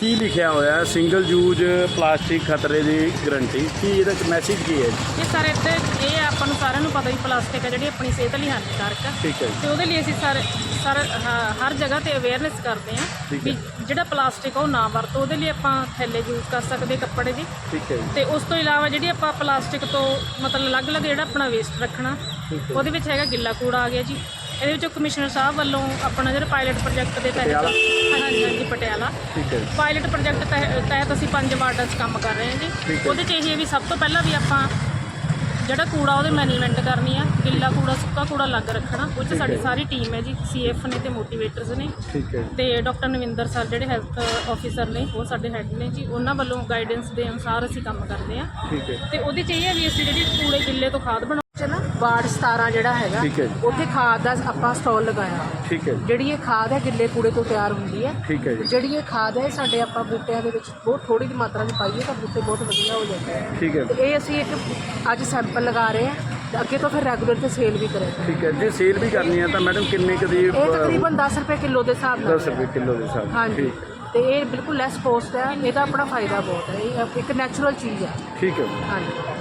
ਕੀ ਲਿਖਿਆ ਹੋਇਆ ਹੈ? ਸਿੰਗਲ ਯੂਜ਼ ਪਲਾਸਟਿਕ ਖਤਰੇ ਦੀ ਗਾਰੰਟੀ ਕੀ ਇਹਦਾ ਮੈਸੇਜ ਕੀ ਹੈ? ਜੀ? ਇਹ ਸਾਰੇ ਇੱਥੇ ਇਹ ਆਪਾਂ ਨੂੰ ਸਾਰਿਆਂ ਨੂੰ ਪਤਾ ਵੀ ਪਲਾਸਟਿਕ ਹੈ ਜਿਹੜੀ ਆਪਣੀ ਸਿਹਤ ਲਈ ਹਾਨੀਕਾਰਕ ਆ ਠੀਕ ਹੈ ਜੀ। ਤੇ ਉਹਦੇ ਲਈ ਅਸੀਂ ਸਾਰੇ ਸਰ ਹਰ ਜਗ੍ਹਾ ਤੇ ਅਵੇਅਰਨੈਸ ਕਰਦੇ ਹਾਂ ਠੀਕ ਵੀ ਜਿਹੜਾ ਪਲਾਸਟਿਕ ਆ ਉਹ ਨਾ ਵਰਤੋ ਉਹਦੇ ਲਈ ਆਪਾਂ ਥੈਲੇ ਯੂਜ਼ ਕਰ ਸਕਦੇ ਕੱਪੜੇ ਦੀ। ਠੀਕ ਹੈ ਜੀ। ਤੇ ਉਸ ਤੋਂ ਇਲਾਵਾ ਜਿਹੜੀ ਆਪਾਂ ਪਲਾਸਟਿਕ ਤੋਂ ਮਤਲਬ ਅਲੱਗ-ਅਲੱਗ ਜਿਹੜਾ ਆਪਣਾ ਵੇਸਟ ਰੱਖਣਾ ਠੀਕ ਹੈ। ਉਹਦੇ ਵਿੱਚ ਹੈਗਾ ਗਿੱਲਾ ਕੂੜਾ ਆ ਗਿਆ ਜੀ। ਇਹਦੇ ਵਿੱਚੋਂ ਕਮਿਸ਼ਨਰ ਸਾਹਿਬ ਵੱਲੋਂ ਆਪਣਾ ਜਿਹੜਾ ਪਾਇਲਟ ਪ੍ਰੋਜੈਕਟ ਦੇ ਤਹਿਤ ਪਟਿਆਲਾ? ਹਾਂਜੀ ਹਾਂਜੀ ਪਟਿਆਲਾ। ਠੀਕ ਹੈ ਜੀ। ਪਾਇਲਟ ਪ੍ਰੋਜੈਕਟ ਤਹਿ- ਤਹਿਤ ਅਸੀਂ ਪੰਜ ਵਾਰਡਾਂ 'ਚ ਕੰਮ ਕਰ ਰਹੇ ਹਾਂ ਠੀਕ ਜੀ ਹੈ। ਉਹਦੇ 'ਚ ਇਹ ਹੈ ਵੀ ਸਭ ਤੋਂ ਪਹਿਲਾਂ ਵੀ ਆਪਾਂ ਜਿਹੜਾ ਕੂੜਾ ਉਹਦੇ ਮੈਨੇਜਮੈਂਟ ਕਰਨੀ ਆ ਗਿੱਲਾ ਕੂੜਾ ਸੁੱਕਾ ਕੂੜਾ ਅਲੱਗ ਰੱਖਣਾ ਉਹ 'ਚ ਸਾਡੀ ਹੈ। ਸਾਰੀ ਟੀਮ ਹੈ ਜੀ ਸੀਐਫ ਨੇ ਤੇ ਮੋਟੀਵੇਟਰਸ ਨੇ। ਠੀਕ ਹੈ। ਤੇ ਡਾਕਟਰ ਨਵਿੰਦਰ ਸਰ ਜਿਹੜੇ ਹੈਲਥ ਆਫੀਸਰ ਨੇ ਉਹ ਸਾਡੇ ਹੈੱਡ ਨੇ ਜੀ। ਉਹਨਾਂ ਵੱਲੋਂ ਗਾਈਡੈਂਸ ਦੇ ਅਨੁਸਾਰ ਅਸੀਂ ਕੰਮ ਕਰਦੇ ਆ ਠੀਕ ਹੈ। ਤੇ ਉਹਦੇ 'ਚ ਇਹ ਹੈ ਵੀ ਅਸੀਂ ਜਿਹੜੀ ਕੂੜੇ ਗਿੱਲੇ ਤੋਂ ਖਾਦ ਬਣਾਉਂ ਚ ਨਾ ਵਾਰਡ 17 ਜਿਹੜਾ ਹੈਗਾ ਠੀਕ ਹੈ ਜੀ। ਉੱਥੇ ਖਾਦ ਦਾ ਆਪਾਂ ਸਟਾਲ ਲਗਾਇਆ। ਠੀਕ ਹੈ ਜੀ। ਜਿਹੜੀ ਇਹ ਖਾਦ ਹੈ ਗਿੱਲੇ ਕੂੜੇ ਤੋਂ ਤਿਆਰ ਹੁੰਦੀ ਹੈ। ਠੀਕ ਹੈ ਜੀ। ਜਿਹੜੀ ਇਹ ਖਾਦ ਹੈ ਸਾਡੇ ਆਪਾਂ ਬੂਟਿਆਂ ਦੇ ਵਿੱਚ ਬਹੁਤ ਥੋੜੀ ਜਿਹੀ ਮਾਤਰਾ 'ਚ ਪਾਈਏ ਤਾਂ ਬੂਟੇ ਬਹੁਤ ਵਧੀਆ ਹੋ ਜਾਂਦੇ ਹੈ ਠੀਕ ਹੈ। ਤੇ ਇਹ ਅਸੀਂ ਇੱਕ ਅੱਜ ਸੈਂਪਲ ਲਗਾ ਰਹੇ ਹਾਂ ਤੇ ਅੱਗੇ ਤੋਂ ਫਿਰ ਰੈਗੂਲਰ ਤੇ ਸੇਲ ਵੀ ਕਰਾਂਗੇ। ਠੀਕ ਹੈ। ਜੇ ਸੇਲ ਵੀ ਕਰਨੀ ਹੈ ਤਾਂ ਮੈਡਮ ਕਿੰਨੇ ਕੁ ਦੀ ਇਹ ਤਕਰੀਬਨ 10 ਰੁਪਏ ਕਿਲੋ ਦੇ ਹਿਸਾਬ ਨਾਲ 10 ਰੁਪਏ ਕਿਲੋ ਦੇ ਹਿਸਾਬ ਨਾਲ। ਹਾਂਜੀ। ਠੀਕ। ਤੇ ਇਹ ਬਿਲਕੁਲ ਲੈਸ ਕੋਸਟ ਹੈ ਇਹਦਾ ਆਪਣਾ ਫਾਇਦਾ ਬਹੁਤ ਹੈ। ਇਹ ਇੱਕ ਨੈਚੁਰਲ ਚੀਜ਼ ਹੈ। ਠੀਕ ਹੈ। ਜੀ। ਹਾਂਜੀ।